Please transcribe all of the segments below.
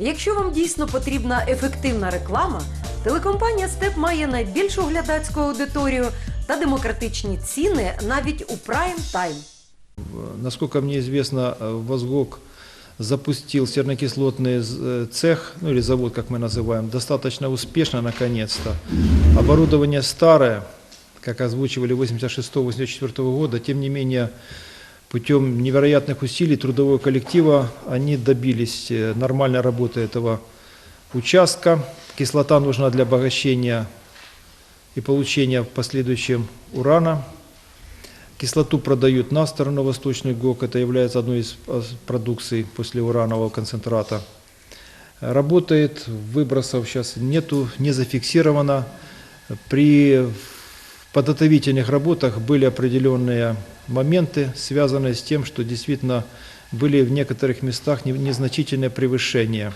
Якщо вам дійсно потрібна ефективна реклама, телекомпанія Степ має найбільшу глядацьку аудиторію та демократичні ціни навіть у прайм тайм. Насколько мне известно, э, Возгок запустил сернокислотный з- э, цех, ну или завод, как мы называем, достаточно успешно, наконец-то. Оборудование старое, как озвучивали 86-84 года, тем не менее, путем невероятных усилий трудового коллектива они добились э, нормальной работы этого участка. Кислота нужна для обогащения и получения в последующем урана. Кислоту продают на сторону Восточный ГОК. Это является одной из э, продукций после уранового концентрата. Работает, выбросов сейчас нету, не зафиксировано. При подготовительных работах были определенные моменты, связанные с тем, что действительно были в некоторых местах не- незначительные превышения.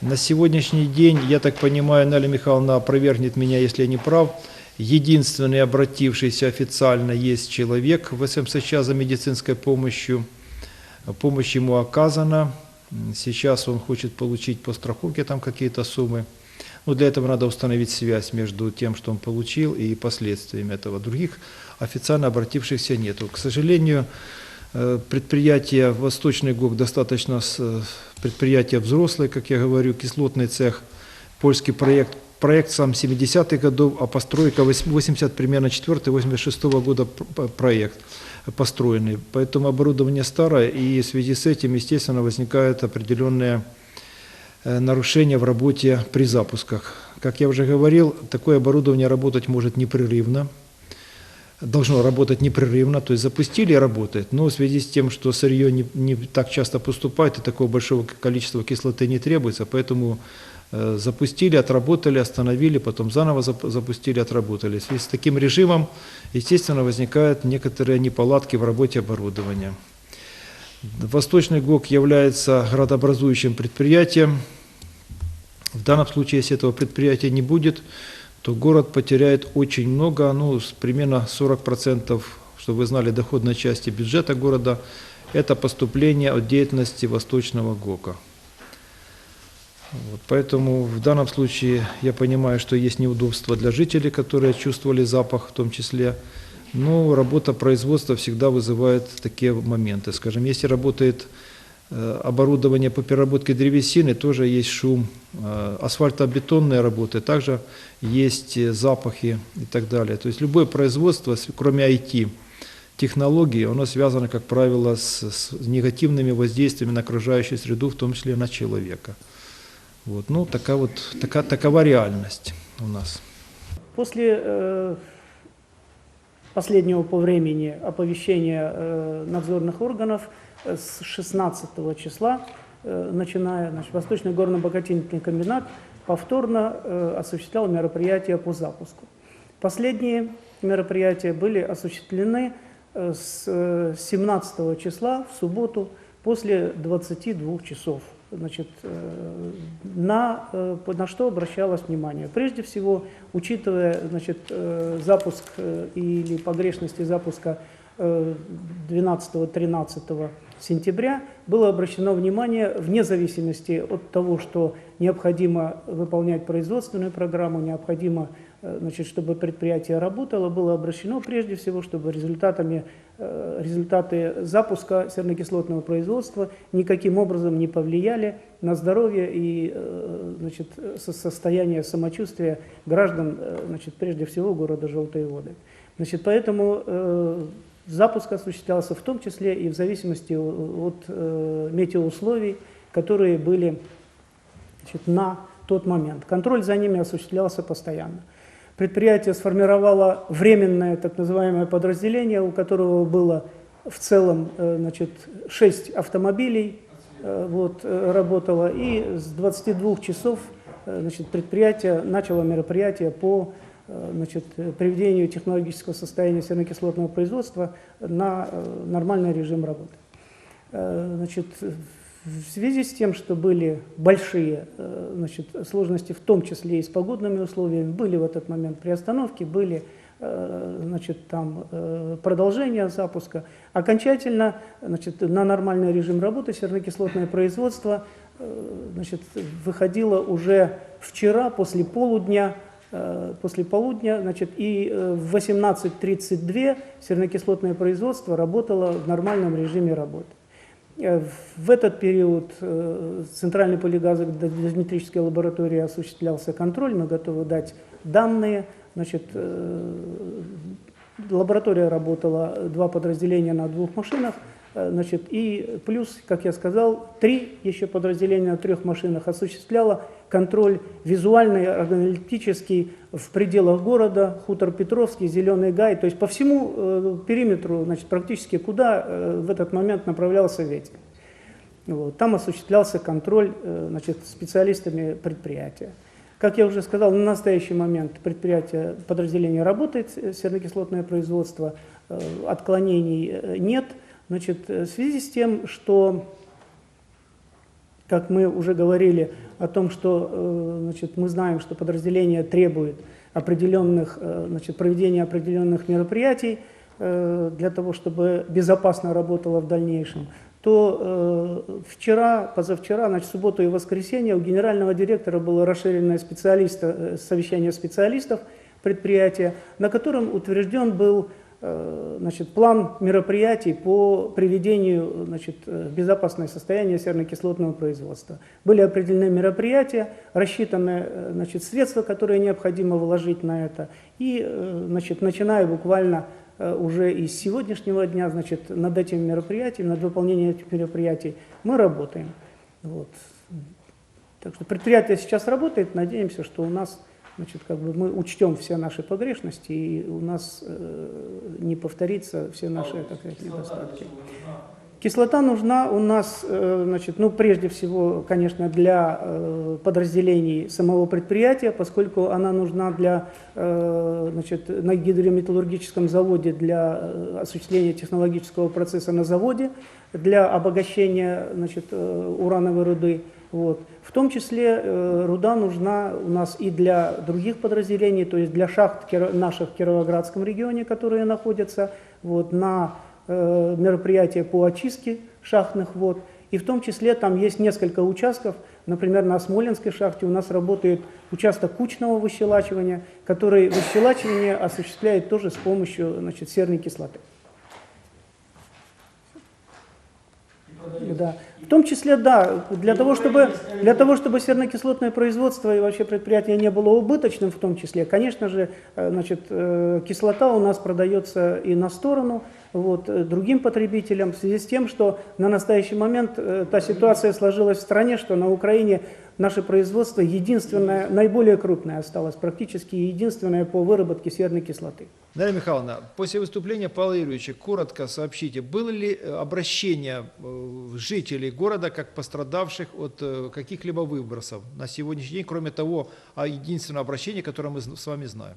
На сегодняшний день, я так понимаю, Наля Михайловна опровергнет меня, если я не прав, единственный обратившийся официально есть человек в СМСЧ за медицинской помощью. Помощь ему оказана. Сейчас он хочет получить по страховке там какие-то суммы. Но для этого надо установить связь между тем, что он получил, и последствиями этого. Других официально обратившихся нету. К сожалению, э, предприятие Восточный ГОК достаточно э, предприятие взрослое, как я говорю, кислотный цех, польский проект. Проект сам 70-х годов, а постройка 80 примерно 4-86 года проект построенный. Поэтому оборудование старое, и в связи с этим, естественно, возникают определенные нарушения в работе при запусках. Как я уже говорил, такое оборудование работать может непрерывно, должно работать непрерывно, то есть запустили и работает. Но в связи с тем, что сырье не, не так часто поступает и такого большого количества кислоты не требуется, поэтому э, запустили, отработали, остановили, потом заново зап- запустили, отработали. В связи с таким режимом, естественно, возникают некоторые неполадки в работе оборудования. Восточный ГОК является градообразующим предприятием. В данном случае, если этого предприятия не будет, то город потеряет очень много, ну, примерно 40%, чтобы вы знали, доходной части бюджета города, это поступление от деятельности Восточного ГОКа. Вот, поэтому в данном случае я понимаю, что есть неудобства для жителей, которые чувствовали запах в том числе. Но работа производства всегда вызывает такие моменты. Скажем, если работает оборудование по переработке древесины, тоже есть шум. Э, Асфальтобетонные работы, также есть э, запахи и так далее. То есть любое производство, кроме IT, технологии, оно связано, как правило, с, с негативными воздействиями на окружающую среду, в том числе на человека. Вот. Ну, такая вот, така, такова реальность у нас. После э, последнего по времени оповещения э, надзорных органов э, с 16 числа, э, начиная, значит, Восточный горно-обогатительный комбинат повторно э, осуществлял мероприятия по запуску. Последние мероприятия были осуществлены э, с э, 17 числа в субботу после 22 часов. Значит, на, на что обращалось внимание? Прежде всего, учитывая значит, запуск или погрешности запуска э, 12-13 сентября, было обращено внимание, вне зависимости от того, что необходимо выполнять производственную программу, необходимо, э, значит, чтобы предприятие работало, было обращено прежде всего, чтобы результатами, э, результаты запуска сернокислотного производства никаким образом не повлияли на здоровье и э, значит, со- состояние самочувствия граждан, значит, прежде всего города Желтые воды. Значит, поэтому запуск осуществлялся в том числе и в зависимости от э, метеоусловий, которые были значит, на тот момент. Контроль за ними осуществлялся постоянно. Предприятие сформировало временное так называемое подразделение, у которого было в целом э, значит, 6 автомобилей, э, вот, работало, и с 22 часов значит, предприятие начало мероприятие по значит, э, приведению технологического состояния сернокислотного производства на э, нормальный режим работы. Э, Значит, в связи с тем, что были большие значит, сложности, в том числе и с погодными условиями, были в этот момент приостановки, были значит, там, продолжение запуска. Окончательно значит, на нормальный режим работы сернокислотное производство значит, выходила уже вчера после полудня, после полудня, значит, и э, в 18.32 сернокислотное производство работало в нормальном режиме работы. Э, В этот период э, Центральной полигазодозиметрической лаборатории осуществлялся контроль, мы готовы дать данные. Значит, э, лаборатория работала, два подразделения на двух машинах, э, значит, и плюс, как я сказал, три еще подразделения на трех машинах осуществляло контроль визуальный, аналитический в пределах города, хутор Петровский, Зеленый Гай, то есть по всему э, периметру, значит, практически куда э, в этот момент направлялся ветер. Вот. Там осуществлялся контроль э, значит, специалистами предприятия. Как я уже сказал, на настоящий момент предприятие, подразделение работает, э, сернокислотное производство, э, отклонений э, нет. Значит, э, в связи с тем, что, как мы уже говорили о том, что э, значит, мы знаем, что подразделение требует определенных, э, значит, проведения определенных мероприятий для того, чтобы безопасно работало в дальнейшем, то э, вчера, позавчера, значит, субботу и воскресенье у генерального директора было расширенное специалиста, совещание специалистов предприятия, на котором утвержден был значит, план мероприятий по приведению значит, э, в безопасное состояние сернокислотного производства. Были определены мероприятия, рассчитаны э, значит, средства, которые необходимо вложить на это. И э, значит, начиная буквально э, уже из сегодняшнего дня, значит, над этим мероприятием, над выполнением этих мероприятий мы работаем. Вот. Так что предприятие сейчас работает, надеемся, что у нас, значит, как бы мы учтем все наши погрешности и у нас э, не повторится все наши, так сказать, недостатки. Кислота нужна у нас, э, значит, ну, прежде всего, конечно, для э, подразделений самого предприятия, поскольку она нужна для, э, значит, на гидрометаллургическом заводе для осуществления технологического процесса на заводе, для обогащения, значит, урановой руды. Вот. В том числе руда нужна у нас и для других подразделений, то есть для шахт наших в Кировоградском регионе, которые находятся вот, на мероприятия по очистке шахтных вод. И в том числе там есть несколько участков, например, на Смоленской шахте у нас работает участок кучного выщелачивания, который выщелачивание осуществляет тоже с помощью значит, серной кислоты. Да. В том числе, да, для того, чтобы, для того, чтобы сернокислотное производство и вообще предприятие не было убыточным в том числе, конечно же, э, значит, э, кислота у нас продается и на сторону вот, э, другим потребителям. В связи с тем, что на настоящий момент та ситуация сложилась в стране, что на Украине наше производство единственное, наиболее крупное осталось, практически единственное по выработке серной кислоты. Дарья Михайловна, после выступления Павла Юрьевича коротко сообщите, было ли э, обращение э, жителей города как пострадавших от э, каких-либо выбросов на сегодняшний день, кроме того а, единственного обращения, которое мы с вами знаем?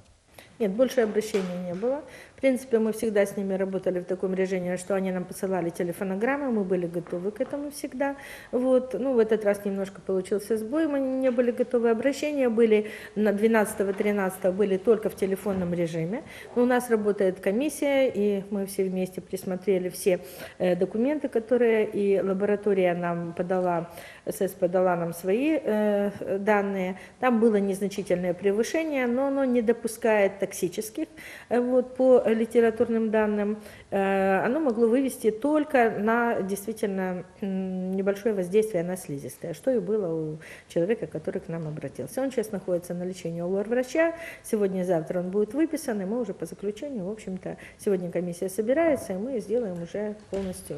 Нет, больше обращений не было. В принципе, мы всегда с ними работали в таком режиме, что они нам посылали телефонограммы, мы были готовы к этому всегда. Вот. Ну, в этот раз немножко получился сбой, мы не были готовы. Обращения были на 12-13 были только в телефонном режиме. Но у нас работает комиссия, и мы все вместе присмотрели все э, документы, которые и лаборатория нам подала, СС подала нам свои э, данные. Там было незначительное превышение, но оно не допускает токсических. Э, Вот, по литературным данным, э, оно могло вывести только на действительно небольшое воздействие на слизистое, что и было у человека, который к нам обратился. Он сейчас находится на лечении у врача. Сегодня-завтра он будет выписан, и мы уже по заключению, в общем-то, сегодня комиссия собирается, и мы сделаем уже полностью